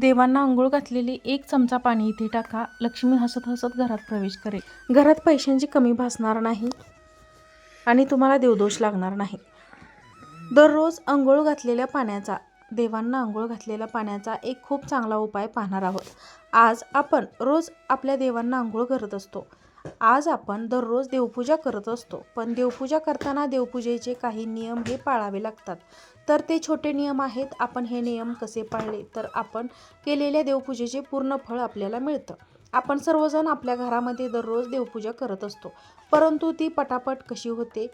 देवांना आंघोळ घातलेली एक चमचा पाणी इथे टाका. लक्ष्मी हसत हसत घरात प्रवेश करेल. घरात पैशांची कमी भासणार नाही आणि तुम्हाला देवदोष लागणार नाही. दररोज आंघोळ घातलेल्या पाण्याचा देवांना आंघोळ घातलेल्या पाण्याचा एक खूप चांगला उपाय पाहणार आहोत. आज आपण रोज आपल्या देवांना आंघोळ करत असतो. आज आपण दररोज देवपूजा करत असतो. पण देवपूजा करताना देवपूजेचे काही नियम हे पाळावे लागतात. तर ते छोटे नियम आहेत. आपण हे नियम कसे पाळले? तर आपण केलेल्या देवपूजेचे पूर्ण फळ आपल्याला मिळतं. आपण सर्वजण आपल्या घरामध्ये दररोज देवपूजा करत असतो. परंतु ती पटापट कशी होते?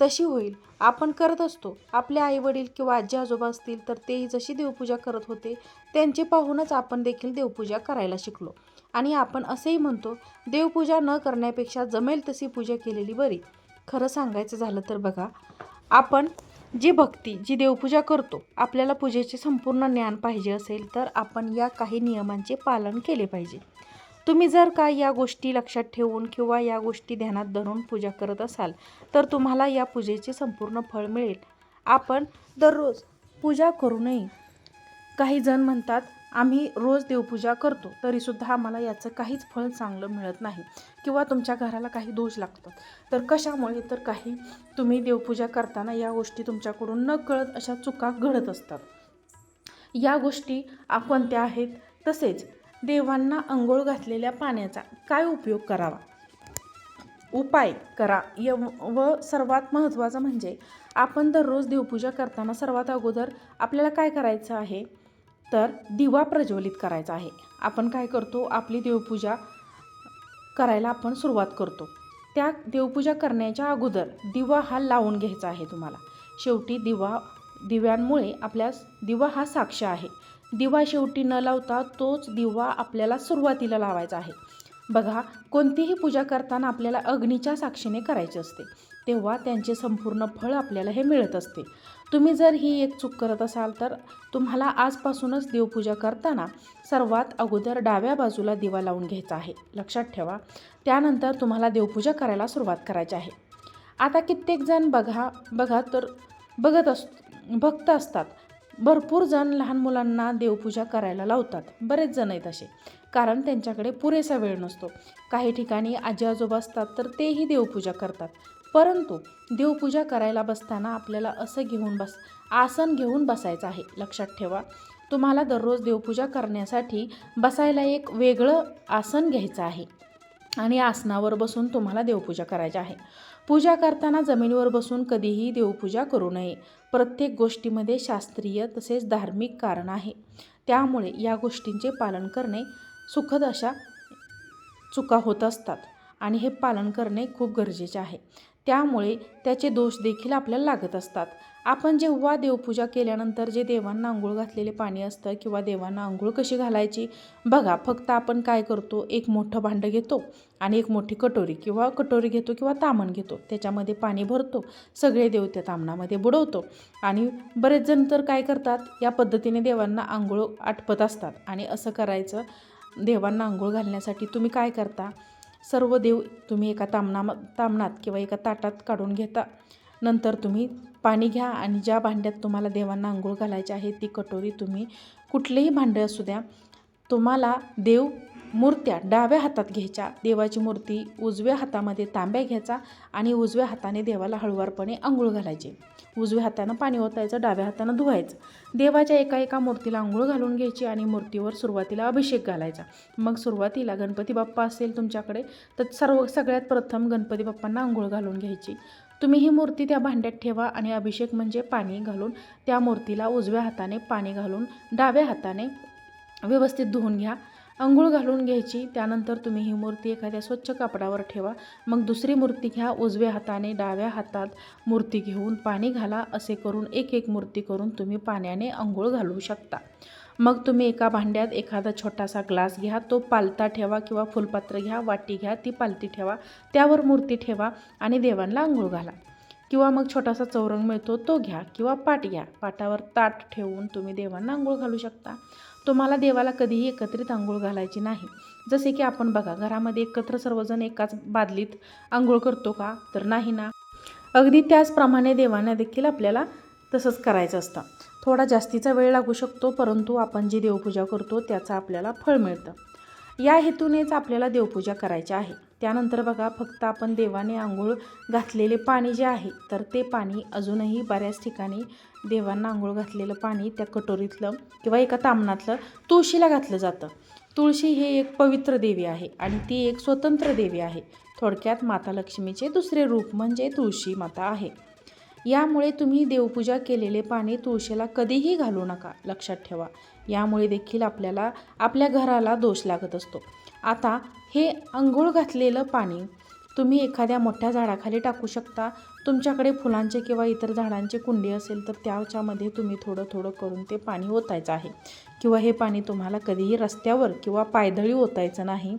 तशी होईल. आपण करत असतो. आपले आईवडील किंवा आजी आजोबा असतील तर तेही जशी देवपूजा करत होते त्यांचे पाहूनच आपण देखील देवपूजा करायला शिकलो. आणि आपण असेही म्हणतो देवपूजा न करण्यापेक्षा जमेल तशी पूजा केलेली बरी. खरं सांगायचं झालं तर बघा आपण जी भक्ती जी देवपूजा करतो आपल्याला पूजेचे संपूर्ण ज्ञान पाहिजे असेल तर आपण या काही नियमांचे पालन केले पाहिजे. तुम्ही जर का या गोष्टी लक्षात ठेवून किंवा या गोष्टी ध्यानात धरून पूजा करत असाल तर तुम्हाला या पूजेचे संपूर्ण फळ मिळेल. आपण दररोज पूजा करू नये काही जण म्हणतात आम्ही रोज देवपूजा करतो तरीसुद्धा आम्हाला याचं काहीच फळ चांगलं मिळत नाही. किंवा तुमच्या घराला काही दोष लागतो तर कशामुळे तर काही तुम्ही देवपूजा करताना या गोष्टी तुमच्याकडून न कळत अशा चुका घडत असतात. या गोष्टी कोणत्या आहेत. तसेच देवांना अंघोळ घातलेल्या पाण्याचा काय उपयोग करावा? उपाय करा. य व सर्वात महत्त्वाचं म्हणजे आपण दररोज देवपूजा करताना सर्वात अगोदर आपल्याला काय करायचं आहे? तर दिवा प्रज्वलित करायचा आहे. आपण काय करतो? आपली देवपूजा करायला आपण सुरुवात करतो. त्या देवपूजा करण्याच्या अगोदर दिवा हा लावून घ्यायचा आहे तुम्हाला. शेवटी दिवा दिव्यांमुळे आपल्यास दिवा हा साक्ष आहे. दिवा शेवटी न लावता तोच दिवा आपल्याला सुरुवातीला लावायचा आहे. बघा कोणतीही पूजा करताना आपल्याला अग्नीच्या साक्षीने करायची असते. तेव्हा त्यांचे संपूर्ण फळ आपल्याला हे मिळत असते. तुम्ही जर ही एक चूक करत असाल तर तुम्हाला आजपासूनच देवपूजा करताना सर्वात अगोदर डाव्या बाजूला दिवा लावून घ्यायचा आहे. लक्षात ठेवा. त्यानंतर तुम्हाला देवपूजा करायला सुरुवात करायची आहे. आता कित्येक जण बघा बघा तर बघत अस भक्त असतात. भरपूर जण लहान मुलांना देवपूजा करायला लावतात. बरेच जण आहेत असे. कारण त्यांच्याकडे पुरेसा वेळ नसतो. काही ठिकाणी आजी आजोबा असतात तर तेही देवपूजा करतात. परंतु देवपूजा करायला बसताना आपल्याला असं घेऊन बस आसन घेऊन बसायचं आहे. लक्षात ठेवा तुम्हाला दररोज देवपूजा करण्यासाठी बसायला एक वेगळं आसन घ्यायचं आहे. आणि आसनावर बसून तुम्हाला देवपूजा करायची आहे. पूजा करताना जमिनीवर बसून कधीही देवपूजा करू नये. प्रत्येक गोष्टीमध्ये शास्त्रीय तसेच धार्मिक कारण आहे. त्यामुळे या गोष्टींचे पालन करणे सुखद अशा चुका होत असतात. आणि हे पालन करणे खूप गरजेचे आहे. त्यामुळे त्याचे दोष देखील आपल्याला लागत असतात. आपण जेव्हा देवपूजा केल्यानंतर जे देवांना आंघोळ घातलेले पाणी असतं किंवा देवांना आंघोळ कशी घालायची बघा फक्त आपण काय करतो एक मोठं भांडं घेतो आणि एक मोठी कटोरी किंवा कटोरी घेतो किंवा तामण घेतो. त्याच्यामध्ये पाणी भरतो सगळे देव त्या तामणामध्ये बुडवतो. आणि बरेच जण तर काय करतात या पद्धतीने देवांना आंघोळ आटपत असतात. आणि असं करायचं देवांना आंघोळ घालण्यासाठी तुम्ही काय करता? सर्व देव तुम्ही एका तामना तामणात किंवा एका ताटात काढून घेता. नंतर तुम्ही पाणी घ्या आणि ज्या भांड्यात तुम्हाला देवांना आंघोळ घालायची आहे ती कटोरी तुम्ही कुठलेही भांडे असू द्या तुम्हाला देव मूर्त्या डाव्या हातात घ्यायच्या. देवाची मूर्ती उजव्या हातामध्ये तांब्या घ्यायचा आणि उजव्या हाताने देवाला हळुवारपणे आंघोळ घालायचे. उजव्या हातानं पाणी ओतायचं डाव्या हातानं धुवायचं. देवाच्या एका एका मूर्तीला आंघोळ घालून घ्यायची आणि मूर्तीवर सुरुवातीला अभिषेक घालायचा. मग सुरुवातीला गणपती बाप्पा असेल तुमच्याकडे तर सर्व सगळ्यात प्रथम गणपती बाप्पांना आंघोळ घालून घ्यायची. तुम्ही ही मूर्ती त्या भांड्यात ठेवा आणि अभिषेक म्हणजे पाणी घालून त्या मूर्तीला उजव्या हाताने पाणी घालून डाव्या हाताने व्यवस्थित धुवून घ्या. अंघोळ घालून घ्यायची त्यानंतर तुम्ही ही मूर्ती एखाद्या स्वच्छ कापडावर ठेवा. मग दुसरी मूर्ती घ्या उजव्या हाताने डाव्या हातात मूर्ती घेऊन पाणी घाला असे करून एक एक मूर्ती करून तुम्ही पाण्याने अंघोळ घालू शकता. मग तुम्ही एका भांड्यात एखादा छोटासा ग्लास घ्या तो पालता ठेवा किंवा फुलपात्र घ्या वाटी घ्या ती पालती ठेवा त्यावर मूर्ती ठेवा आणि देवांना आंघोळ घाला. किंवा मग छोटासा चौरंग मिळतो तो घ्या किंवा पाट घ्या पाटावर ताट ठेवून तुम्ही देवांना आंघोळ घालू शकता. तुम्हाला देवाला कधीही एकत्रित आंघोळ घालायची नाही. जसे की आपण बघा घरामध्ये एकत्र सर्वजण एकाच बादलीत आंघोळ करतो का? तर नाही ना. अगदी त्याचप्रमाणे देवांना देखील आपल्याला तसंच करायचं असतं. थोडा जास्तीचा वेळ लागू शकतो परंतु आपण जी देवपूजा करतो त्याचं आपल्याला फळ मिळतं. या हेतूनेच आपल्याला देवपूजा करायची आहे. त्यानंतर बघा फक्त आपण देवाने आंघोळ घातलेले पाणी जे आहे तर ते पाणी अजूनही बऱ्याच ठिकाणी देवांना आंघोळ घातलेलं पाणी त्या कटोरीतलं किंवा एका तामणातलं तुळशीला घातलं जातं. तुळशी हे एक पवित्र देवी आहे आणि ती एक स्वतंत्र देवी आहे. थोडक्यात माता लक्ष्मीचे दुसरे रूप म्हणजे तुळशी माता आहे. यामुळे तुम्ही देवपूजा केलेले पाणी तुळशीला कधीही घालू नका लक्षात ठेवा. यामुळे देखील आपल्याला आपल्या घराला दोष लागत असतो. आता हे अंघोळ घातलेलं पाणी तुम्ही एखाद्या मोठ्या झाडाखाली टाकू शकता तुमच्याकडे फुलांचे किंवा इतर झाडांचे कुंडी असेल तर त्याच्यामध्ये तुम्ही थोडं थोडं करून ते पाणी ओतायचं आहे. किंवा हे पाणी तुम्हाला कधीही रस्त्यावर किंवा पायदळी ओतायचं नाही.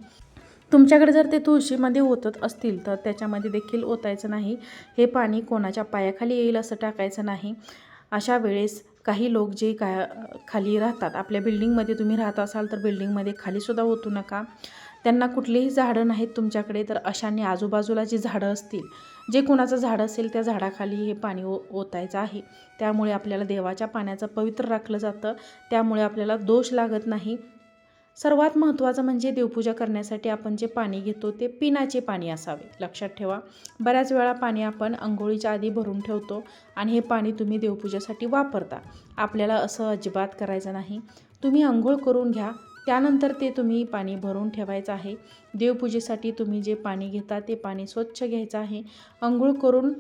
तुमच्याकडे जर ते तुळशीमध्ये ओतत असतील तर त्याच्यामध्ये देखील ओतायचं नाही. हे पाणी कोणाच्या पायाखाली येईल असं टाकायचं नाही. अशा वेळेस काही लोक जे काय खाली राहतात आपल्या बिल्डिंगमध्ये तुम्ही राहत असाल तर बिल्डिंगमध्ये खालीसुद्धा ओतू नका. त्यांना कुठलीही झाडं नाहीत तुमच्याकडे तर अशाने आजूबाजूला जी झाडं असतील जे कुणाचं झाड असेल त्या झाडाखाली हे पाणी ओ ओतायचं आहे. त्यामुळे आपल्याला देवाच्या पाण्याचं पवित्र राखलं जातं. त्यामुळे आपल्याला दोष लागत नाही. सर्वात महत्त्वाचं म्हणजे देवपूजा करण्यासाठी आपण जे पाणी घेतो ते पिण्याचे पाणी असावे. लक्षात ठेवा बऱ्याच वेळा पाणी आपण अंघोळीच्या आधी भरून ठेवतो आणि हे पाणी तुम्ही देवपूजेसाठी वापरता. आपल्याला असं अजिबात करायचं नाही. तुम्ही अंघोळ करून घ्या त्यानंतर ते तुम्ही पाणी भरून ठेवायचं आहे. देवपूजेसाठी तुम्ही जे पाणी घेता ते पाणी स्वच्छ घ्यायचं आहे. अंघोळ करून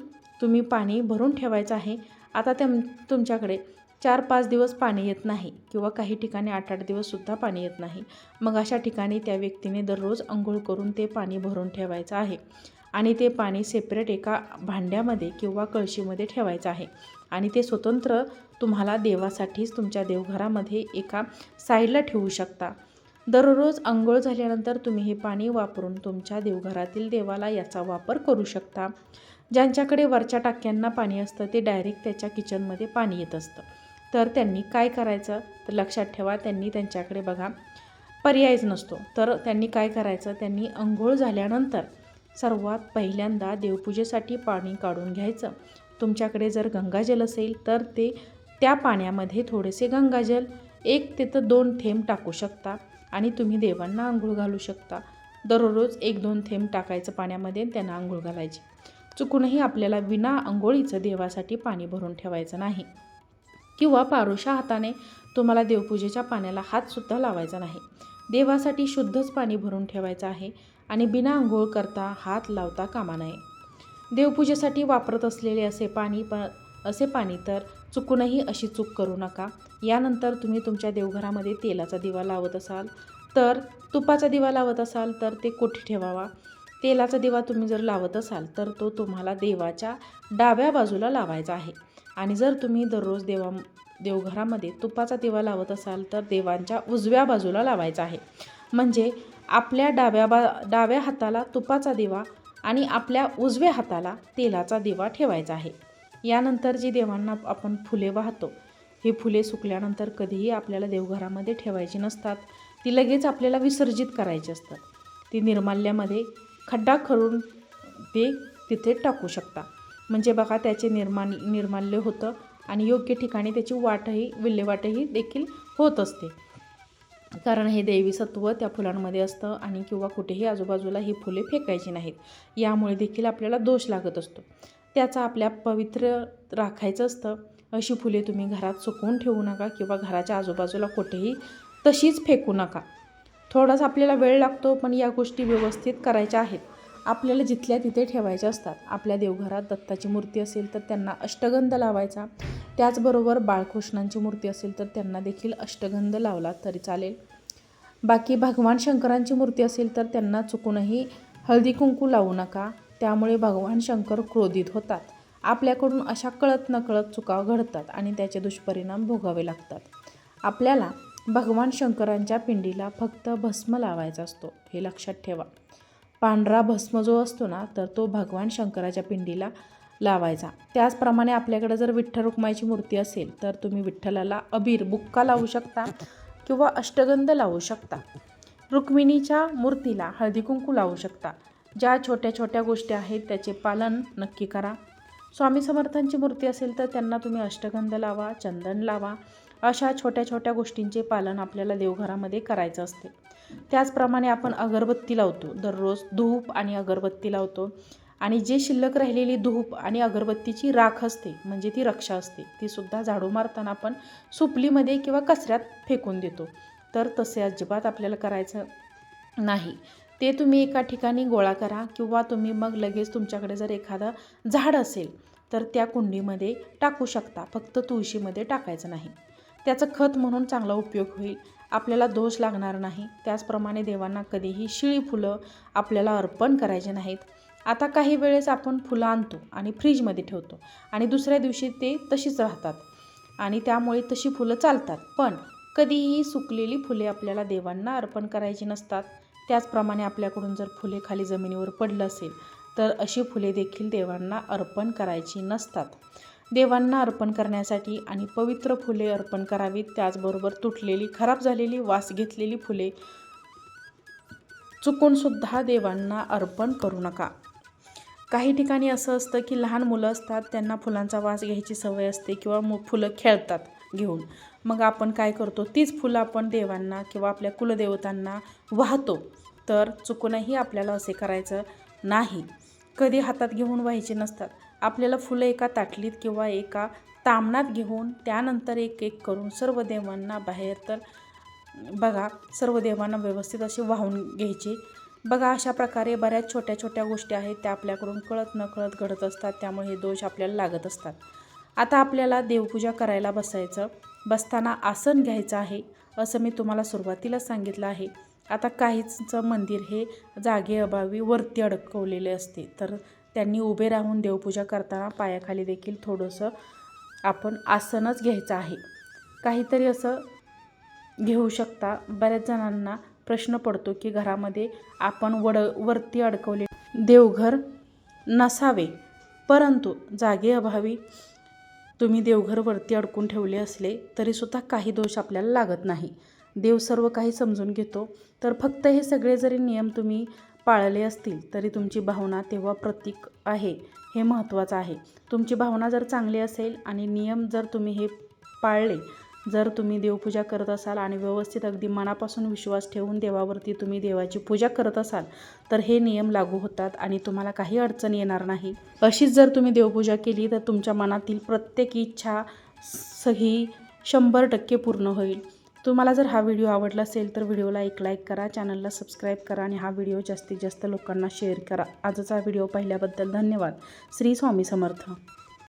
तुम्ही पाणी भरून ठेवायचं आहे. आता त्या तुमच्याकडे चार पाच दिवस पाणी येत नाही किंवा काही ठिकाणी आठ आठ दिवससुद्धा पाणी येत नाही. मग अशा ठिकाणी त्या व्यक्तीने दररोज अंघोळ करून ते पाणी भरून ठेवायचं आहे. आणि ते पाणी सेपरेट एका भांड्यामध्ये किंवा कळशीमध्ये ठेवायचं आहे. आणि ते स्वतंत्र तुम्हाला देवासाठीच तुमच्या देवघरामध्ये एका साईडला ठेवू शकता. दररोज अंघोळ झाल्यानंतर तुम्ही हे पाणी वापरून तुमच्या देवघरातील देवाला याचा वापर करू शकता. ज्यांच्याकडे वरच्या टाक्यांना पाणी असतं ते डायरेक्ट त्याच्या किचनमध्ये पाणी येत असतं. तर त्यांनी काय करायचं? तर लक्षात ठेवा त्यांनी त्यांच्याकडे बघा पर्यायच नसतो. तर त्यांनी काय करायचं? त्यांनी अंघोळ झाल्यानंतर सर्वात पहिल्यांदा देवपूजेसाठी पाणी काढून घ्यायचं. तुमच्याकडे जर गंगाजल असेल तर ते त्या पाण्यामध्ये थोडेसे गंगाजल एक ते तर दोन थेंब टाकू शकता आणि तुम्ही देवांना आंघोळ घालू शकता. दररोज एक दोन थेंब टाकायचं पाण्यामध्ये त्यांना आंघोळ घालायची. चुकूनही आपल्याला विना आंघोळीचं देवासाठी पाणी भरून ठेवायचं नाही. किंवा पारोशा हाताने तुम्हाला देवपूजेच्या पाण्याला हातसुद्धा लावायचा नाही. देवासाठी शुद्धच पाणी भरून ठेवायचं आहे आणि बिना आंघोळ करता हात लावता कामा नये. देवपूजेसाठी वापरत असलेले असे पाणी प असे पाणी तर चुकूनही अशी चूक करू नका. यानंतर तुम्ही तुमच्या देवघरामध्ये तेलाचा दिवा लावत असाल तर तुपाचा दिवा लावत असाल तर ते कोठे ठेवावा? तेलाचा दिवा तुम्ही जर लावत असाल तर तो तुम्हाला देवाच्या डाव्या बाजूला लावायचा आहे. आणि जर तुम्ही दररोज देवा देवघरामध्ये तुपाचा दिवा लावत असाल तर देवांच्या उजव्या बाजूला लावायचा आहे. म्हणजे आपल्या डाव्या बा डाव्या हाताला तुपाचा दिवा आणि आपल्या उजव्या हाताला तेलाचा दिवा ठेवायचा आहे. यानंतर जी देवांना आपण फुले वाहतो ही फुले सुकल्यानंतर कधीही आपल्याला देवघरामध्ये ठेवायची नसतात. ती लगेच आपल्याला विसर्जित करायची असतात. ती निर्माल्यामध्ये खड्डा खरून ते तिथे टाकू शकता. म्हणजे बघा त्याचे निर्माण निर्माल्य होतं आणि योग्य ठिकाणी त्याची वाटही विल्हेवाटही देखील होत असते. कारण हे देवी सत्व त्या फुलांमध्ये असतं आणि किंवा कुठेही आजूबाजूला ही फुले फेकायची नाहीत. यामुळे देखील आपल्याला दोष लागत असतो. त्याचा आपल्या पवित्र राखायचं असतं. अशी फुले तुम्ही घरात सुकवून ठेवू नका किंवा घराच्या आजूबाजूला कुठेही तशीच फेकू नका. थोडासा आपल्याला वेळ लागतो पण या गोष्टी व्यवस्थित करायच्या आहेत. आपल्याला जिथल्या तिथे ठेवायच्या असतात. आपल्या देवघरात दत्ताची मूर्ती असेल तर त्यांना अष्टगंध लावायचा. त्याचबरोबर बाळकृष्णांची मूर्ती असेल तर त्यांना देखील अष्टगंध लावला तरी चालेल. बाकी भगवान शंकरांची मूर्ती असेल तर त्यांना चुकूनही हळदी कुंकू लावू नका. त्यामुळे भगवान शंकर क्रोधित होतात. आपल्याकडून अशा कळत नकळत चुका घडतात आणि त्याचे दुष्परिणाम भोगावे लागतात. आपल्याला भगवान शंकरांच्या पिंडीला फक्त भस्म लावायचा असतो हे लक्षात ठेवा. पांढरा भस्म जो असतो ना तर तो भगवान शंकराच्या पिंडीला लावायचा. त्याचप्रमाणे आपल्याकडे जर विठ्ठल रुक्माईची मूर्ती असेल तर तुम्ही विठ्ठलाला अबीर बुक्का लावू शकता किंवा अष्टगंध लावू शकता. रुक्मिणीच्या मूर्तीला हळदी कुंकू लावू शकता. ज्या छोट्या छोट्या गोष्टी आहेत त्याचे पालन नक्की करा. स्वामी समर्थांची मूर्ती असेल तर त्यांना तुम्ही अष्टगंध लावा चंदन लावा. अशा छोट्या छोट्या गोष्टींचे पालन आपल्याला देवघरामध्ये करायचं असते. त्याचप्रमाणे आपण अगरबत्ती लावतो. दररोज धूप आणि अगरबत्ती लावतो. आणि जे शिल्लक राहिलेली धूप आणि अगरबत्तीची राख असते म्हणजे ती रक्षा असते ती सुद्धा झाडू मारताना आपण सुपलीमध्ये किंवा कचऱ्यात फेकून देतो. तर तसे अजिबात आपल्याला करायचं नाही. ते तुम्ही एका ठिकाणी गोळा करा किंवा तुम्ही मग लगेच तुमच्याकडे जर एखादं झाड असेल तर त्या कुंडीमध्ये टाकू शकता. फक्त तुळशीमध्ये टाकायचं नाही. त्याचं खत म्हणून चांगला उपयोग होईल. आपल्याला दोष लागणार नाही. त्याचप्रमाणे देवांना कधीही शिळी फुलं आपल्याला अर्पण करायचे नाहीत. आता काही वेळेस आपण फुलं आणतो आणि फ्रीजमध्ये ठेवतो आणि दुसऱ्या दिवशी ते तशीच राहतात. आणि त्यामुळे तशी फुलं चालतात. पण कधीही सुकलेली फुले आपल्याला देवांना अर्पण करायची नसतात. त्याचप्रमाणे आपल्याकडून जर फुले खाली जमिनीवर पडलं असेल तर अशी फुले देखील देवांना अर्पण करायची नसतात. देवांना अर्पण करण्यासाठी आणि पवित्र फुले अर्पण करावीत त्याचबरोबर तुटलेली खराब झालेली वास घेतलेली फुले चुकूनसुद्धा देवांना अर्पण करू नका. काही ठिकाणी असं असतं की लहान मुलं असतात त्यांना फुलांचा वास घ्यायची सवय असते किंवा मु फुलं खेळतात घेऊन. मग आपण काय करतो? तीच फुलं आपण देवांना किंवा आपल्या कुलदेवतांना वाहतो. तर चुकूनही आपल्याला असे करायचं नाही. कधी हातात घेऊन व्हायचे नसतात. आपल्याला फुलं एका ताटलीत किंवा एका तामणात घेऊन त्यानंतर एक एक करून सर्व देवांना बाहेर तर बघा सर्व देवांना व्यवस्थित असे वाहून घ्यायचे. बघा अशा प्रकारे बऱ्याच छोट्या छोट्या गोष्टी आहेत त्या आपल्याकडून कळत न कळत घडत असतात त्यामुळे हे दोष आपल्याला लागत असतात. आता आपल्याला देवपूजा करायला बसायचं. बसताना आसन घ्यायचं आहे असं मी तुम्हाला सुरुवातीला सांगितलं आहे. आता काहीच मंदिर हे जागेअभावी वरती अडकवलेले असते तर त्यांनी उभे राहून देवपूजा करताना पायाखाली देखील थोडंसं आपण आसनच घ्यायचं आहे. काहीतरी असं घेऊ शकता. बऱ्याच जणांना प्रश्न पडतो की घरामध्ये आपण वड वरती अडकवले. देवघर नसावे परंतु जागेअभावी तुम्ही देवघर वरती अडकून ठेवले असले तरीसुद्धा काही दोष आपल्याला लागत नाही. देव सर्व काही समजून घेतो. तर फक्त हे सगळे जरी नियम तुम्ही पाळले असतील तरी तुमची भावना तेव्हा प्रतीक आहे हे महत्त्वाचं आहे. तुमची भावना जर चांगली असेल आणि नियम जर तुम्ही हे पाळले जर तुम्ही देवपूजा करत असाल आणि व्यवस्थित अगदी मनापासून विश्वास ठेवून देवावरती तुम्ही देवाची पूजा करत असाल तर हे नियम लागू होतात आणि तुम्हाला काही अडचण येणार नाही. अशीच जर तुम्ही देवपूजा केली तर तुमच्या मनातील प्रत्येक इच्छा सही शंभर टक्के पूर्ण होईल. तुम्हाला जर हा व्हिडिओ आवडला असेल तर व्हिडिओला एक लाईक करा चॅनलला सबस्क्राईब करा आणि हा व्हिडिओ जास्तीत जास्त लोकांना शेअर करा. आजचा व्हिडिओ पाहिल्याबद्दल धन्यवाद. श्री स्वामी समर्थ.